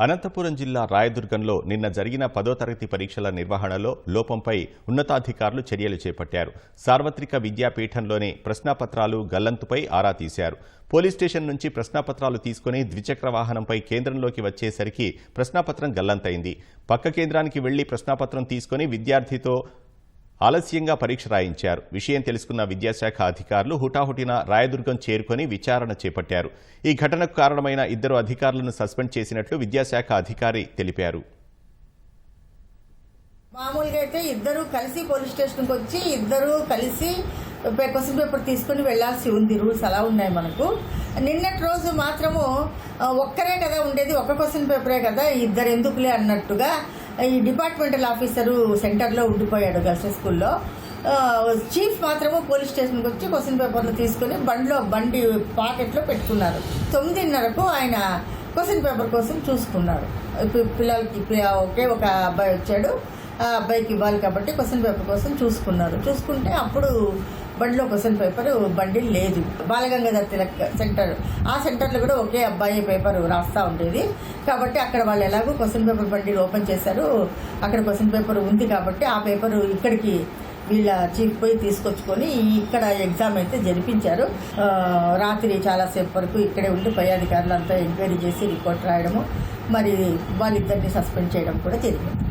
అనంతపురం జిల్లా రాయదుర్గంలో నిన్న జరిగిన పదో తరగతి పరీక్షల నిర్వహణలో లోపంపై ఉన్నతాధికారులు చర్యలు చేపట్టారు. సార్వత్రిక విద్యాపీఠంలోని ప్రశ్నాపత్రాలు గల్లంతుపై ఆరా తీశారు. పోలీస్ స్టేషన్ నుంచి ప్రశ్నాపత్రాలు తీసుకుని ద్విచక్ర వాహనంపై కేంద్రంలోకి వచ్చేసరికి ప్రశ్నాపత్రం గల్లంతైంది. పక్క కేంద్రానికి వెళ్ళి ప్రశ్నాపత్రం తీసుకుని విద్యార్థితో ఆలస్యంగా పరీక్ష రాయించారు. విషయం తెలుసుకున్న విద్యాశాఖ అధికారులు హుటాహుటిన రాయదుర్గం చేరుకొని విచారణ చేపట్టారు. ఈ ఘటనకు కారణమైన ఇద్దరు అధికారులను సస్పెండ్ చేసినట్లు విద్యాశాఖ అధికారి తెలిపారు. మామూలుగా అయితే ఇద్దరు కలిసి పోలీస్ స్టేషన్కి వచ్చి ఇద్దరు కలిసి క్వశ్చన్ పేపర్ తీసుకుని వెళ్ళాల్సి ఉంది. రూల్స్ అలా ఉన్నాయి మనకు. నిన్నటి రోజు మాత్రము ఒక్కరే కదా ఉండేది ఒక క్వశ్చన్ పేపరే కదా ఇద్దరు ఎందుకులే అన్నట్టుగా ఈ డిపార్ట్మెంటల్ ఆఫీసరు సెంటర్లో ఉండిపోయాడు గర్ల్స్ స్కూల్లో. చీఫ్ మాత్రము పోలీస్ స్టేషన్కి వచ్చి క్వశ్చన్ పేపర్లు తీసుకుని బండిలో బండి పాకెట్లో పెట్టుకున్నారు. తొమ్మిదిన్నరకు ఆయన క్వశ్చన్ పేపర్ కోసం చూసుకున్నాడు. పిల్లలకి ఒకే ఒక అబ్బాయి వచ్చాడు. ఆ అబ్బాయికి ఇవ్వాలి కాబట్టి క్వశ్చన్ పేపర్ కోసం చూసుకున్నారు. చూసుకుంటే అప్పుడు బండిలో క్వశ్చన్ పేపర్ బండి లేదు. బాలగంగాధర్ తిలక్ సెంటర్. ఆ సెంటర్లో కూడా ఒకే అబ్బాయి పేపర్ రాస్తా ఉండేది. కాబట్టి అక్కడ వాళ్ళు ఎలాగో క్వశ్చన్ పేపర్ బండిని ఓపెన్ చేశారు. అక్కడ క్వశ్చన్ పేపర్ ఉంది కాబట్టి ఆ పేపర్ ఇక్కడికి వీళ్ళ చీఫ్ పోయి తీసుకొచ్చుకొని ఇక్కడ ఎగ్జామ్ అయితే జరిపించారు. రాత్రి చాలాసేపు వరకు ఇక్కడే ఉండి పై అధికారులంతా ఎంక్వైరీ చేసి రిపోర్ట్ రాయడము మరి వాళ్ళిద్దరిని సస్పెండ్ చేయడం కూడా జరిగింది.